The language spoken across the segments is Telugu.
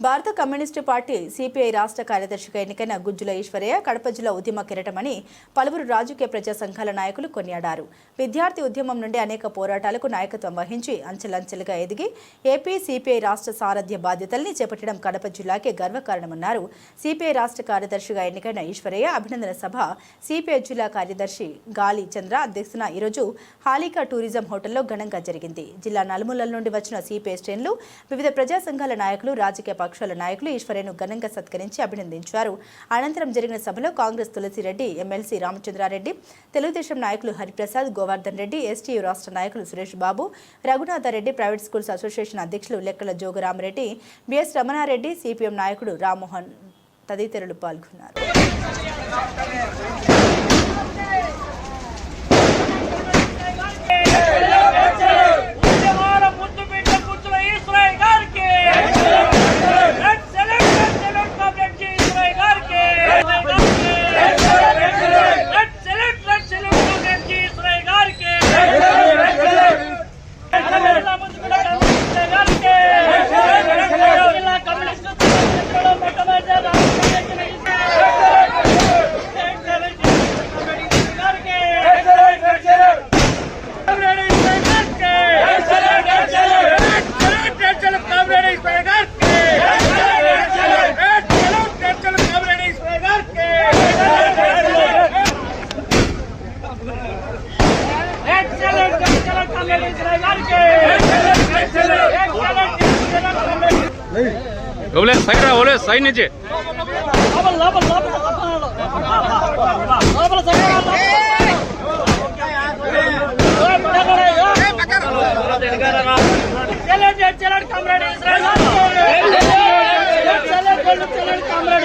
భారత కమ్యూనిస్టు పార్టీ సిపిఐ రాష్ట్ర కార్యదర్శిగా ఎన్నికైన గుజ్జుల ఈశ్వరయ్య కడప జిల్లా ఉద్యమ కిరటమని పలువురు రాజకీయ ప్రజా సంఘాల నాయకులు కొనియాడారు. విద్యార్థి ఉద్యమం నుండి అనేక పోరాటాలకు నాయకత్వం వహించి అంచెలంచెలుగా ఎదిగి ఏపీ సిపిఐ రాష్ట్ర సారథ్య బాధ్యతల్ని చేపట్టడం కడప జిల్లాకే గర్వకారణమన్నారు. సిపిఐ రాష్ట్ర కార్యదర్శిగా ఎన్నికైన ఈశ్వరయ్య అభినందన సభ సిపిఐ జిల్లా కార్యదర్శి గాలి చంద్ర అధ్యక్షున ఈరోజు హాలికా టూరిజం హోటల్లో ఘనంగా జరిగింది. జిల్లా నలుమూలల నుండి వచ్చిన సిపిఐ శ్రేణులు వివిధ ప్రజా సంఘాల నాయకులు రాజకీయ పక్షాల నాయకులు ఈశ్వర్యను ఘనంగా సత్కరించి అభినందించారు. అనంతరం జరిగిన సభలో కాంగ్రెస్ తులసిరెడ్డి ఎమ్మెల్సీ రామచంద్రారెడ్డి తెలుగుదేశం నాయకులు హరిప్రసాద్ గోవర్ధన్ రెడ్డి ఎస్టీయు రాష్ట్ర నాయకులు Suresh Babu Raghunathareddy private schools association అధ్యక్షులు లెక్కల జోగురామరెడ్డి బిఎస్ రమణారెడ్డి సిపిఎం నాయకుడు రామ్మోహన్ తదితరులు పాల్గొన్నారు ఉద్యమాల ముద్దు బిడ్డ గుర్తుల ఈశ్వరయ్య గారికి red salute red salute comrade G Eswaraiah గారికి red salute red salute comrade G Eswaraiah గారికి జిల్లా ముద్దు బిడ్డ ఈశ్వరయ్య గారికి జిల్లా కమ్యూనిస్టు సంఘటనలో మొట్టమొదటి రాష్ట్ర ఓలే సైడ్ రా ఓలే నుంచి కామ్రేడ్ ఇస్రాయల్ చలండి Israel comrade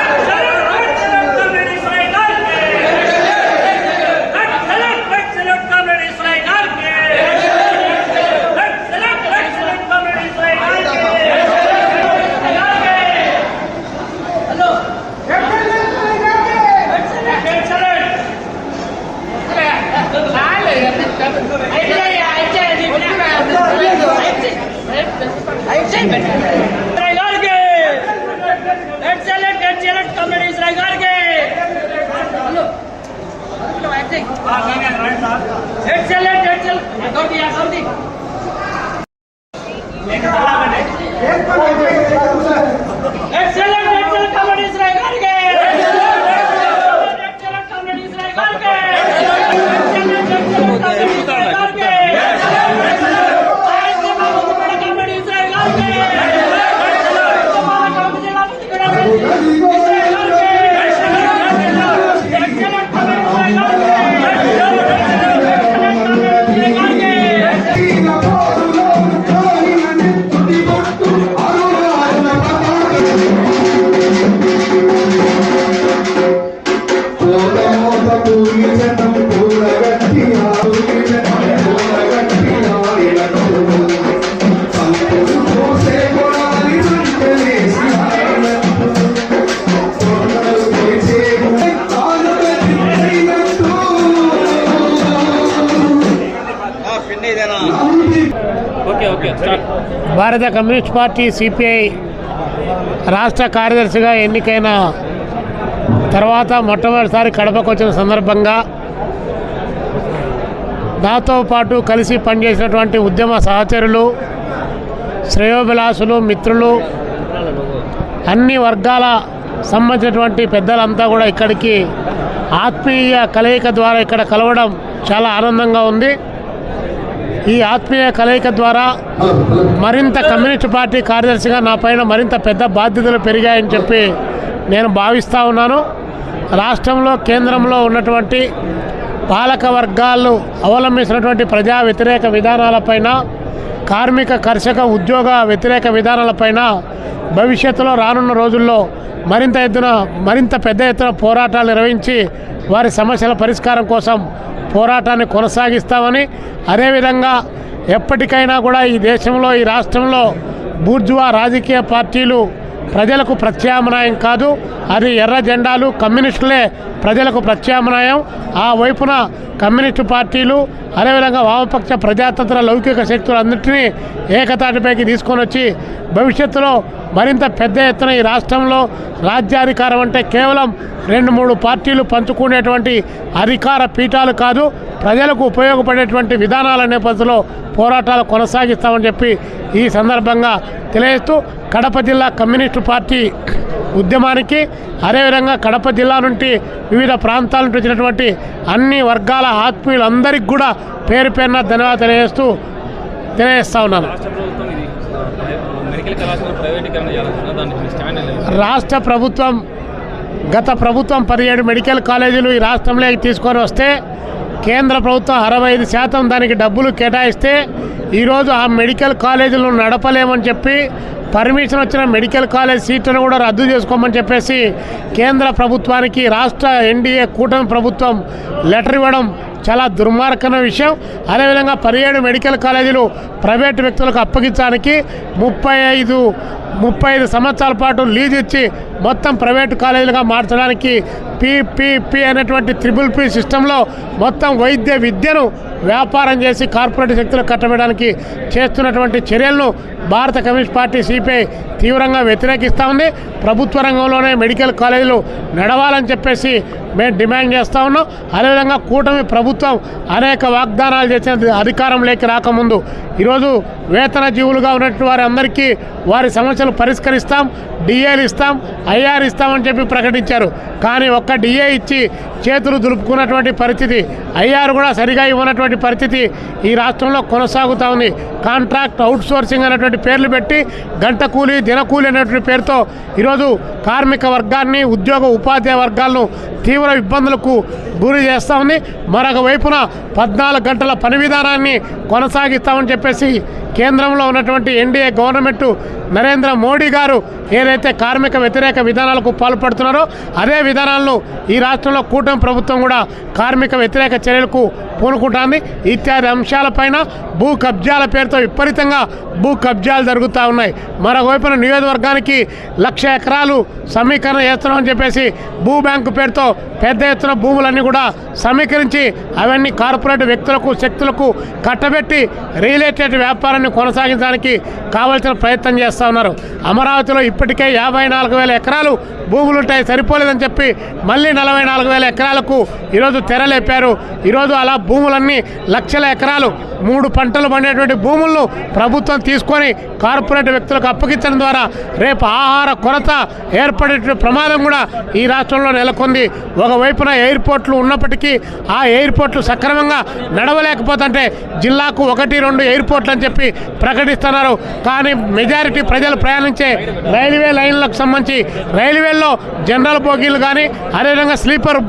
ريگارجے ایگزیلنٹ ایگزیلنٹ کامیڈی از رگارجے భారత కమ్యూనిస్ట్ పార్టీ సిపిఐ రాష్ట్ర కార్యదర్శిగా ఎన్నికైన తర్వాత మొట్టమొదటిసారి కడపకు వచ్చిన సందర్భంగా నాతో పాటు కలిసి పనిచేసినటువంటి ఉద్యమ సహచరులు శ్రేయోభిలాసులు మిత్రులు అన్ని వర్గాల సంబంధించినటువంటి పెద్దలంతా కూడా ఇక్కడికి ఆత్మీయ కలయిక ద్వారా ఇక్కడ కలవడం చాలా ఆనందంగా ఉంది. ఈ ఆత్మీయ కలయిక ద్వారా మరింత కమ్యూనిస్ట్ పార్టీ కార్యదర్శిగా నా పైన మరింత పెద్ద బాధ్యతలు పెరిగాయని చెప్పి నేను భావిస్తూ ఉన్నాను. రాష్ట్రంలో కేంద్రంలో ఉన్నటువంటి పాలక వర్గాలు అవలంబిస్తున్నటువంటి ప్రజా వ్యతిరేక విధానాలపైన కార్మిక కర్షక ఉద్యోగ వ్యతిరేక విధానాలపైన భవిష్యత్తులో రానున్న రోజుల్లో మరింత ఎత్తున మరింత పెద్ద ఎత్తున పోరాటాలు నిర్వహించి వారి సమస్యల పరిష్కారం కోసం పోరాటాన్ని కొనసాగిస్తామని అదేవిధంగా ఎప్పటికైనా కూడా ఈ దేశంలో ఈ రాష్ట్రంలో బూర్జువా రాజకీయ పార్టీలు ప్రజలకు ప్రత్యామ్నాయం కాదు అది ఎర్ర జెండాలు కమ్యూనిస్టులే ప్రజలకు ప్రత్యామ్నాయం. ఆ వైపున కమ్యూనిస్టు పార్టీలు అదేవిధంగా వామపక్ష ప్రజాతంత్ర లౌకిక శక్తులన్నింటినీ ఏకతాటిపైకి తీసుకొని వచ్చి భవిష్యత్తులో మరింత పెద్ద ఎత్తున ఈ రాష్ట్రంలో రాజ్యాధికారం అంటే కేవలం రెండు మూడు పార్టీలు పంచుకునేటువంటి అధికార పీఠాలు కాదు ప్రజలకు ఉపయోగపడేటువంటి విధానాల నేపథ్యంలో పోరాటాలు కొనసాగిస్తామని చెప్పి ఈ సందర్భంగా తెలియజేస్తూ కడప జిల్లా కమ్యూనిస్టు పార్టీ ఉద్యమానికి అదేవిధంగా కడప జిల్లా నుండి వివిధ ప్రాంతాల నుండి వచ్చినటువంటి అన్ని వర్గాల ఆత్మీయులందరికీ కూడా పేరు పేరున ధన్యవాదాలు తెలియజేస్తూ తెలియజేస్తా ఉన్నాను. మెడికల్ కళాశాల ప్రైవేటీకరణ చేయాలనుకున్నా దానికి స్టాండ్ రాష్ట్ర ప్రభుత్వం గత ప్రభుత్వం పదిహేడు మెడికల్ కాలేజీలు ఈ రాష్ట్రంలోకి తీసుకొని వస్తే కేంద్ర ప్రభుత్వం అరవై ఐదు శాతం దానికి డబ్బులు కేటాయిస్తే ఈరోజు ఆ మెడికల్ కాలేజీలు నడపలేమని చెప్పి పర్మిషన్ వచ్చిన మెడికల్ కాలేజ్ సీట్లను కూడా రద్దు చేసుకోమని చెప్పేసి కేంద్ర ప్రభుత్వానికి రాష్ట్ర ఎన్డీఏ కూటమి ప్రభుత్వం లెటర్ ఇవ్వడం చాలా దుర్మార్గమైన విషయం. అదేవిధంగా పదిహేడు మెడికల్ కాలేజీలు ప్రైవేటు వ్యక్తులకు అప్పగించడానికి ముప్పై ఐదు ముప్పై ఐదు సంవత్సరాల పాటు లీజ్ ఇచ్చి మొత్తం ప్రైవేటు కాలేజీలుగా మార్చడానికి పిపిపి అనేటువంటి త్రిబుల్ పి సిస్టంలో మొత్తం వైద్య విద్యను వ్యాపారం చేసి కార్పొరేట్ శక్తులు కట్టబెట్టడానికి చేస్తున్నటువంటి చర్యలను భారత కమ్యూనిస్ట్ పార్టీ సిపిఐ తీవ్రంగా వ్యతిరేకిస్తూ ఉంది. ప్రభుత్వ రంగంలోనే మెడికల్ కాలేజీలు నడవాలని చెప్పేసి మేము డిమాండ్ చేస్తూ ఉన్నాం. అదేవిధంగా కూటమి ప్రభుత్వం అనేక వాగ్దానాలు చేసిన అధికారంలోకి రాకముందు. ఈరోజు వేతన జీవులుగా ఉన్నటువంటి వారి అందరికీ వారి సమస్యలు పరిష్కరిస్తాం డిఏలు ఇస్తాం ఐఆర్ ఇస్తామని చెప్పి ప్రకటించారు. కానీ ఒక్క డిఏ ఇచ్చి చేతులు దులుపుకున్నటువంటి పరిస్థితి. ఐఆర్ కూడా సరిగా ఇవ్వనటువంటి పరిస్థితి ఈ రాష్ట్రంలో కొనసాగుతూ ఉంది. కాంట్రాక్ట్ అవుట్సోర్సింగ్ అనేటువంటి పేర్లు పెట్టి గంట కూలి దినకూలి అనేటువంటి పేరుతో ఈరోజు కార్మిక వర్గాన్ని ఉద్యోగ ఉపాధ్యాయ వర్గాలను తీవ్ర ఇబ్బందులకు గురి చేస్తూ ఉంది మరొక వైపున పద్నాలుగు గంటల పని విధానాన్ని కొనసాగిస్తామని చెప్పేసి కేంద్రంలో ఉన్నటువంటి ఎన్డీఏ గవర్నమెంట్ నరేంద్ర మోడీ గారు ఏదైతే కార్మిక వ్యతిరేక విధానాలకు పాల్పడుతున్నారో అదే విధానాలను ఈ రాష్ట్రంలో కూటమి ప్రభుత్వం కూడా కార్మిక వ్యతిరేక చర్యలకు పూనుకుంటుంది. ఇత్యాది అంశాలపైన భూ కబ్జాల పేరుతో విపరీతంగా భూ కబ్జాలు జరుగుతూ ఉన్నాయి. మరోవైపున నియోజకవర్గానికి లక్ష ఎకరాలు సమీకరణ చేస్తున్నామని చెప్పేసి భూ బ్యాంకు పేరుతో పెద్ద ఎత్తున భూములన్నీ కూడా సమీకరించి అవన్నీ కార్పొరేట్ వ్యక్తులకు శక్తులకు కట్టబెట్టి రియల్ ఎస్టేట్ వ్యాపారాన్ని కొనసాగించడానికి కావాల్సిన ప్రయత్నం చేస్తూ ఉన్నారు. అమరావతిలో ఇప్పటికే యాభై నాలుగు వేల ఎకరాలు భూములు ఉంటాయి సరిపోలేదని చెప్పి మళ్ళీ నలభై నాలుగు వేల ఎకరాలకు ఈరోజు తెరలేపారు. ఈరోజు అలా భూములన్నీ లక్షల ఎకరాలు మూడు పంటలు పండేటువంటి భూములను ప్రభుత్వం తీసుకొని కార్పొరేట్ వ్యక్తులకు అప్పగించడం ద్వారా రేపు ఆహార కొరత ఏర్పడే ప్రమాదం కూడా ఈ రాష్ట్రంలో నెలకొంది. ఒకవైపున ఎయిర్పోర్ట్లు ఉన్నప్పటికీ ఆ ఎయిర్పోర్ట్లు సక్రమంగా నడవలేకపోతుంటే జిల్లాకు ఒకటి రెండు ఎయిర్పోర్ట్లు అని చెప్పి ప్రకటిస్తున్నారు. కానీ మెజారిటీ ప్రజలు ప్రయాణించే రైల్వే లైన్లకు సంబంధించి రైల్వేల్లో జనరల్ బోగీలు కానీ అదేవిధంగా స్లీపర్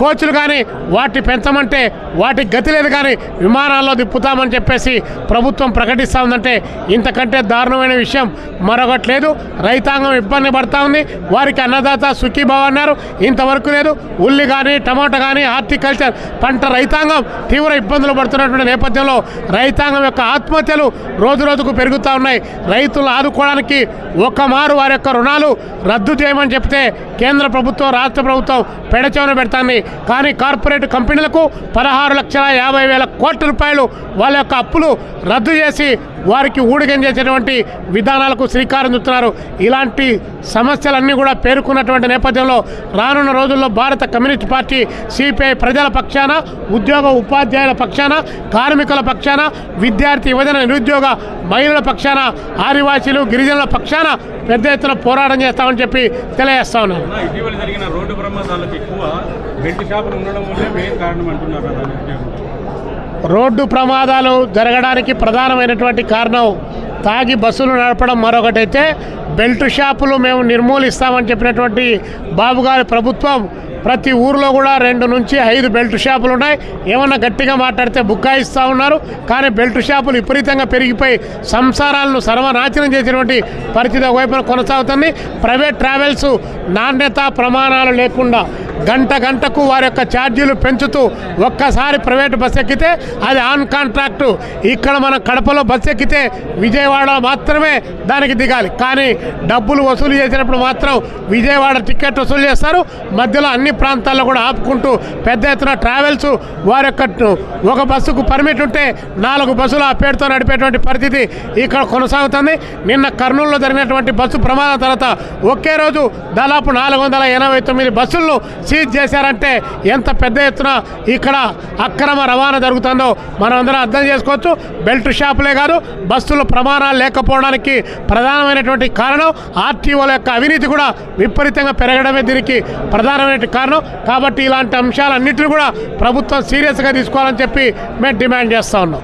కోచ్లు కానీ వాటి పెంచమంటే వాటికి గతి లేదు కానీ విమానాల్లో తిప్పుతామని చెప్పేసి ప్రభుత్వం ప్రకటిస్తూ ఉందంటే ఇంతకంటే దారుణమైన విషయం మరొకటి లేదు. రైతాంగం ఇబ్బంది పడతా ఉంది. వారికి అన్నదాత సుఖీభావ అన్నారు. ఇంతవరకు లేదు. ఉల్లి కానీ టమాటా కానీ హార్టికల్చర్ పంట రైతాంగం తీవ్ర ఇబ్బందులు పడుతున్నటువంటి నేపథ్యంలో రైతాంగం యొక్క ఆత్మహత్యలు రోజు రోజుకు పెరుగుతూ ఉన్నాయి. రైతులు ఆదుకోవడానికి ఒక్క మారు వారి యొక్క రుణాలు రద్దు చేయమని చెప్తే కేంద్ర ప్రభుత్వం రాష్ట్ర ప్రభుత్వం పెడచెవన పెడతాంది. కానీ కార్పొరేట్ కంపెనీలకు పదహారు లక్షల యాభై వేల కోట్ల రూపాయలు వాళ్ళ యొక్క అప్పులు రద్దు చేసి వారికి ఊడిగం చేసేటువంటి విధానాలకు శ్రీకారం చుతున్నారు ఇలాంటి సమస్యలన్నీ కూడా పేర్కొన్నటువంటి నేపథ్యంలో రానున్న రోజుల్లో భారత కమ్యూనిస్ట్ పార్టీ సిపిఐ ప్రజల పక్షాన ఉద్యోగ ఉపాధ్యాయుల పక్షాన కార్మికుల పక్షాన విద్యార్థి యువజన నిరుద్యోగ మహిళల పక్షాన ఆదివాసీలు గిరిజనుల పక్షాన పెద్ద ఎత్తున పోరాటం చేస్తామని చెప్పి తెలియజేస్తా ఉన్నాను. ఇటీవల జరిగిన రోడ్డు ప్రమాదాలకు ఎక్కువ బెల్ట్ షాపులు ఉండడం వల్లే మెయిన్ కారణం అంటున్నారు రోడ్డు ప్రమాదాలు జరగడానికి ప్రధానమైనటువంటి కారణం తాగి బస్సులు నడపడం మరొకటైతే బెల్ట్ షాపులు మేము నిర్మూలిస్తామని చెప్పినటువంటి బాబు గారి ప్రభుత్వం ప్రతి ఊర్లో కూడా రెండు నుంచి ఐదు బెల్ట్ షాపులు ఉన్నాయి. ఏమన్నా గట్టిగా మాట్లాడితే బుక్కాయిస్తూ ఉన్నారు. కానీ బెల్ట్ షాపులు విపరీతంగా పెరిగిపోయి సంసారాలను సర్వనాశనం చేసినటువంటి పరిస్థితి ఒకవైపున కొనసాగుతుంది. ప్రైవేట్ ట్రావెల్స్ నాణ్యత ప్రమాణాలు లేకుండా గంట గంటకు వారి యొక్క ఛార్జీలు పెంచుతూ ఒక్కసారి ప్రైవేట్ బస్ ఎక్కితే అది ఆన్ కాంట్రాక్టు. ఇక్కడ మన కడపలో బస్ ఎక్కితే విజయవాడ మాత్రమే దానికి దిగాలి. కానీ డబ్బులు వసూలు చేసినప్పుడు మాత్రం విజయవాడ టికెట్ వసూలు చేస్తారు. మధ్యలో అన్ని ప్రాంతాల్లో కూడా ఆపుకుంటూ పెద్ద ఎత్తున ట్రావెల్స్ వారి యొక్క ఒక బస్సుకు పర్మిట్ ఉంటే నాలుగు బస్సులు ఆ పేరుతో నడిపేటువంటి పరిస్థితి ఇక్కడ కొనసాగుతుంది. నిన్న కర్నూలులో జరిగినటువంటి బస్సు ప్రమాదం తర్వాత ఒకే రోజు దాదాపు నాలుగు వందల ఎనభై తొమ్మిది బస్సులను సీజ్ చేశారంటే ఎంత పెద్ద ఎత్తున ఇక్కడ అక్రమ రవాణా జరుగుతుందో మనం అందరం అర్థం చేసుకోవచ్చు. బెల్ట్ షాపులే కాదు బస్సులు ప్రమాణాలు లేకపోవడానికి ప్రధానమైనటువంటి కారణం ఆర్టీఓల యొక్క అవినీతి కూడా విపరీతంగా పెరగడమే దీనికి ప్రధానమైన కారణం. కాబట్టి ఇలాంటి అంశాలన్నింటినీ కూడా ప్రభుత్వం సీరియస్గా తీసుకోవాలని చెప్పి మేము డిమాండ్ చేస్తూ ఉన్నాం.